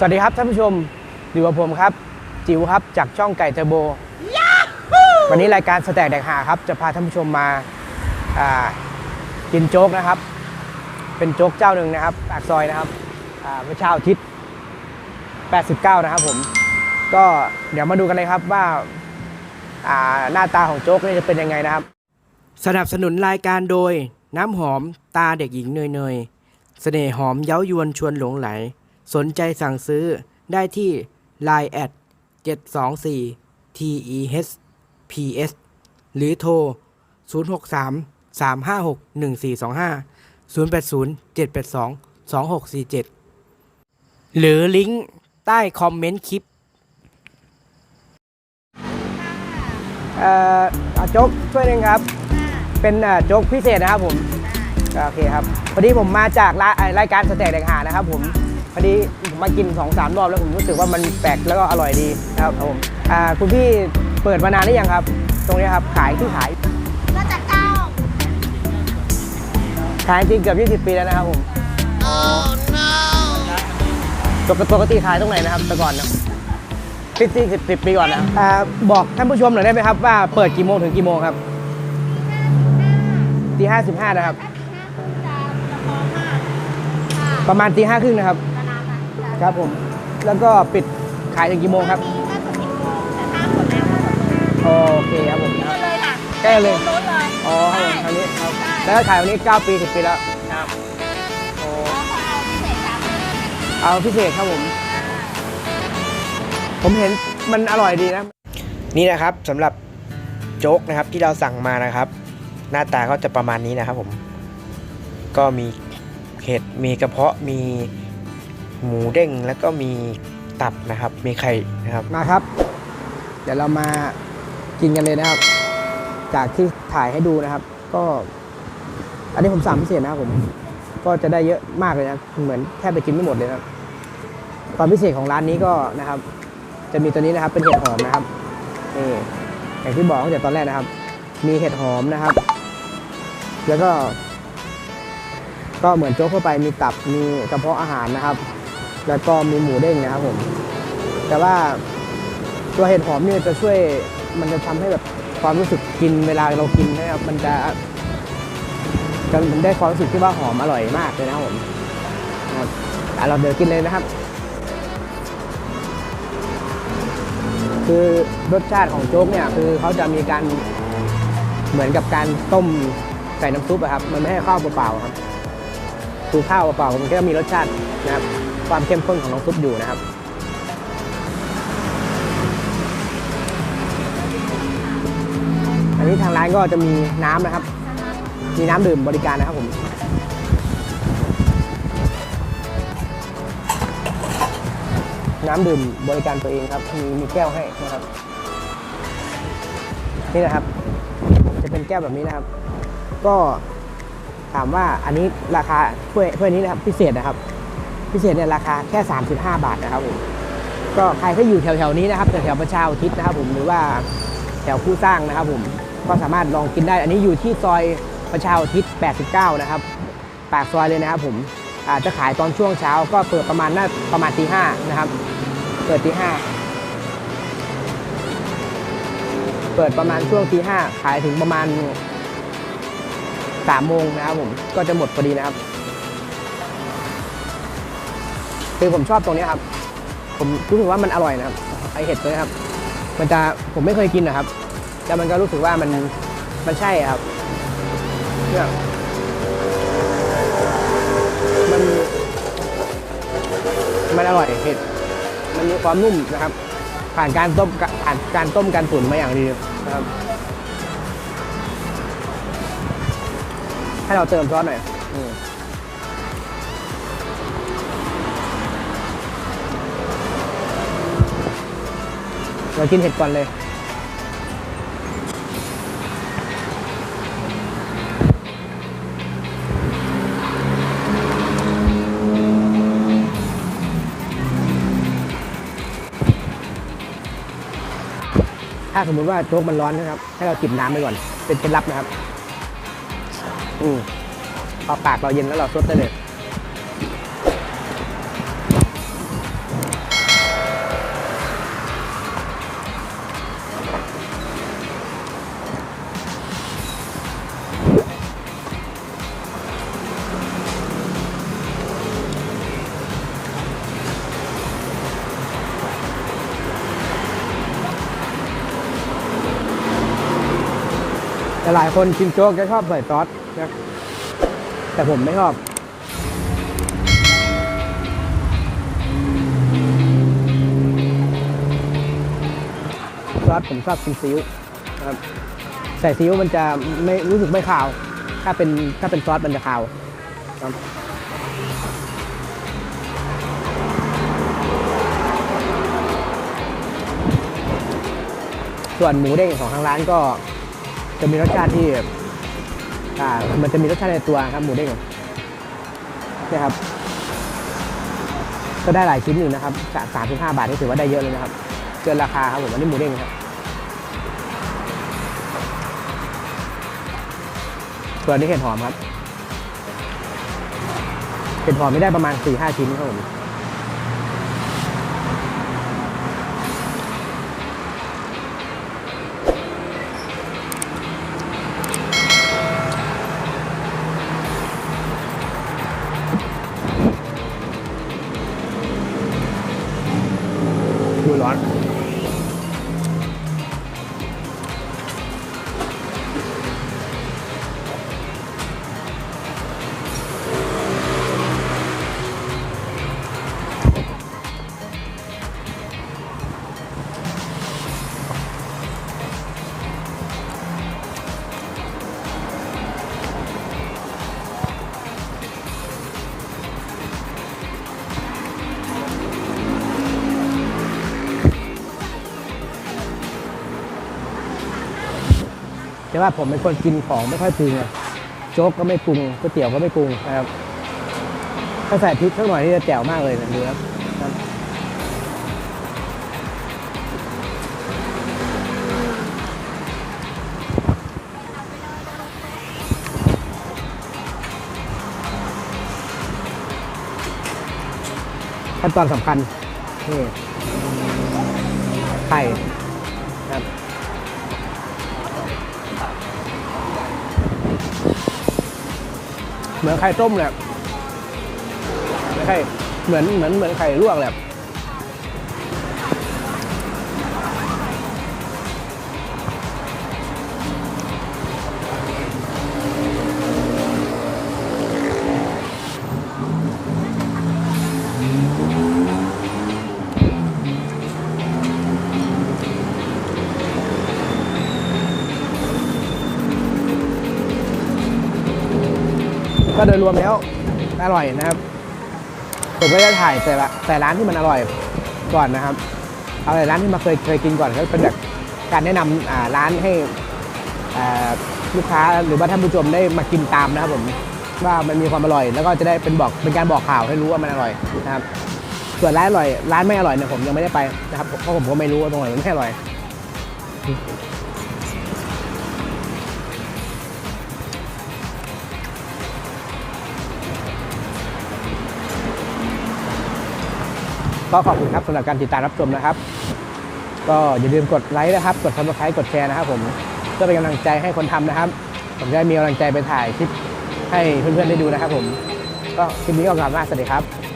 สวัสดีครับท่านผู้ชมอยู่กับผมครับ จิ๋วครับจากช่องไก่เทอร์โบ วันนี้รายการสแต็กแดกหาครับ จะพาท่านผู้ชมมาอ่ากินโจ๊กนะครับ เป็นโจ๊กเจ้าหนึ่งนะครับปากซอยนะครับอ่าเมื่อเช้าอาทิตย์ 89 นะครับผม ก็เดี๋ยวมาดูกันเลยครับว่าอ่าหน้าตาของโจ๊กนี่จะเป็นยังไงนะครับ สนับสนุนรายการโดยน้ำหอมตาเด็กหญิงเนยเนยๆเสน่ห์หอมเย้ายวนชวนหลงไหล สนใจสั่งซื้อได้ที่ Line แอด724 TEH PS หรือโทร 063 356 1425 080 782 2647 หรือลิงก์ใต้คอมเมนต์คลิป เอ่อเอาโจ๊กช่วยหนึ่งครับ เป็นเอ่อโจ๊กพิเศษนะครับผม โอเคครับพอดีผมมาจากรานเอ่อรายการสเต็กแดกหานะครับผม พอดีผมมากิน2อสามรอบแล้วผมรู้สึกว่ามันแปลกแล้วก็อร่อยดีนะครับผมอ่าคุณพี่เปิดมานานหรือยังครับ ตรงนี้ครับขายที่ขายน่าจะเก้าขายจริงเกือบ20 ปีแล้วนะครับผมปกปกติขายตรงไหนนะครับแต่ก่อนนะสิบสิบสิบปีก่อนนะอ่าบอกท่านผู้ชมหน่อยได้ไหมครับว่าเปิดกี่โมงถึงกี่โมงครับตีห้าสิบห้านะครับ ประมาณตีห้าครึ่งนะครับ ครับผม แล้วก็ปิดขายถึงกี่โมงครับโอเคครับผมใกล้เลยรถเลยอ๋อครับผมทางนี้ครับแล้วก็ขายวันนี้ 9 ปี 10 ปีแล้วครับโอ้เอาพิเศษครับเอาพิเศษครับผม ผมเห็นมันอร่อยดีนะ นี่นะครับสำหรับโจ๊กนะครับที่เราสั่งมานะครับ หน้าตาก็จะประมาณนี้นะครับผม ก็มีเห็ดมีกระเพาะมี หมูเด้งแล้วก็มีตับนะครับ มีไข่นะครับ มาครับ เดี๋ยวเรามากินกันเลยนะครับ จากที่ถ่ายให้ดูนะครับ ก็ อันนี้ผมสั่งพิเศษนะครับผม ก็จะได้เยอะมากเลยนะเหมือนแทบไปกินไม่หมดเลยนะครับความพิเศษของร้านนี้ก็นะครับ จะมีตัวนี้นะครับเป็นเห็ดหอมนะครับนี่อย่างที่บอกตั้งแต่ตอนแรกนะครับ มีเห็ดหอมนะครับ แล้วก็ ก็เหมือนโจ๊กทั่วไปมีตับมีกระเพาะอาหารนะครับ แล้วก็มีหมูเด้งนะครับผม แต่ว่าตัวเห็ดหอมเนี่ยจะช่วยมันจะทำให้แบบความรู้สึกกินเวลาเรากินนะครับมันจะจะมันได้ความรู้สึกที่ว่าหอมอร่อยมากเลยนะครับผมครับอะเราเดี๋ยวกินเลยนะครับ คือรสชาติของโจ๊กเนี่ยคือเขาจะมีการเหมือนกับการต้มใส่น้ำซุปอะครับ มันไม่ให้ข้าวเปล่าๆครับคือข้าวเปล่ามันก็มีรสชาตินะครับ ความเข้มข้นของน้ำซุปอยู่นะครับ อันนี้ทางร้านก็จะมีน้ำนะครับ มีน้ำดื่มบริการนะครับผมน้ำดื่มบริการตัวเองครับ มีมีแก้วให้นะครับ นี่นะครับ จะเป็นแก้วแบบนี้นะครับ ก็ถามว่าอันนี้ราคาถ้วยถ้วยนี้นะครับพิเศษนะครับ พิเศษเนี่ยราคาแค่ 35 บาทนะครับผมก็ใครที่อยู่แถวๆนี้นะครับแถวๆประชาอุทิศนะครับผมหรือว่าแถวคู่สร้างนะครับผมก็สามารถลองกินได้ อันนี้อยู่ที่ซอยประชาอุทิศ 89 นะครับ ปากซอยเลยนะครับผมอาจจะขายตอนช่วงเช้าก็เปิดประมาณน่าประมาณตีห้านะครับ เปิดตีห้าเปิดประมาณช่วงตีห้าขายถึงประมาณสามโมงนะครับผมก็จะหมดพอดีนะครับ คือผมชอบตรงนี้ครับ ผมรู้สึกว่ามันอร่อยนะครับไอเห็ดตัวนี้ครับ มันจะผมไม่เคยกินนะครับแล้วมันก็รู้สึกว่ามันมันใช่ครับเนี่ยมันมันอร่อยเห็ดมันมีความนุ่มนะครับ ผ่านการต้มผ่านการต้มการตุ๋นมาอย่างดีนะครับให้เราเติมซอสหน่อย เรากินเห็ดก่อนเลย ถ้าสมมติว่าโจ๊กมันร้อนนะครับ ให้เราจิบน้ำไปก่อน เป็นเคล็ดลับนะครับ อืมพอปากเราเย็นแล้วเราซดได้เลย หลายคนกินโจ๊กจะชอบใส่ซอสนะแต่ผมไม่ชอบ ซอสผมชอบกินซีอิ๊วครับใส่ซีอิ๊วมันจะไม่รู้สึกไม่คาว ถ้าเป็นถ้าเป็นซอสมันจะคาวครับส่วนหมูเด้งของทางร้านก็ จะมีรสชาติที่อ่ามันจะมีรสชาติในตัวครับหมูเด้งเนี่ยครับ ก็ได้หลายชิ้นอยู่นะครับสามสิบห้าบาทนี่ถือว่าได้เยอะเลยนะครับ เกินราคาครับผมอันนี้หมูเด้งครับส่วนนี้เห็ดหอมครับเห็ดหอมไม่ได้ประมาณ4ี่ห้าชิ้นครับผม แต่ว่าผมเป็นคนกินของไม่ค่อยปรุงโจ๊กก็ไม่ปรุงก๋วยเตี๋ยวก็ไม่ปรุงนะครับถ้าใส่พริกสักหน่อยนี่จะแจ๋วมากเลยนะดูครับครับขั้นตอนสำคัญนี่ไข่ครับ เหมือนไข่ต้มแหละไม่ใช่เหมือนเหมือนเหมือนไข่ลวกแหละ ก็โดยรวมแล้วอร่อยนะครับผมก็จะถ่ายแต่ละแต่ร้านที่มันอร่อยก่อนนะครับ เอาแต่ร้านที่มาเคยเคยกินก่อนก็เป็นแบบการแนะนำอ่าร้านให้ลูกค้าหรือว่าท่านผู้ชมได้มากินตามนะครับผมว่ามันมีความอร่อย แล้วก็จะได้เป็นบอกเป็นการบอกข่าวให้รู้ว่ามันอร่อยนะครับ ส่วนร้านอร่อย ร้านไม่อร่อยเนี่ยผมยังไม่ได้ไปนะครับเพราะผมก็ไม่รู้ว่าตรงไหนมันไม่อร่อย ก็ขอบคุณครับสำหรับการติดตามรับชมนะครับ ก็อย่าลืมกดไลค์นะครับ กดซับสไครต์กดแชร์นะครับผมเพื่อเป็นกำลังใจให้คนทำนะครับ ผมจะมีกำลังใจไปถ่ายคลิปให้เพื่อนๆได้ดูนะครับผม ก็คลิปนี้ก็กลับมาสวัสดีครับ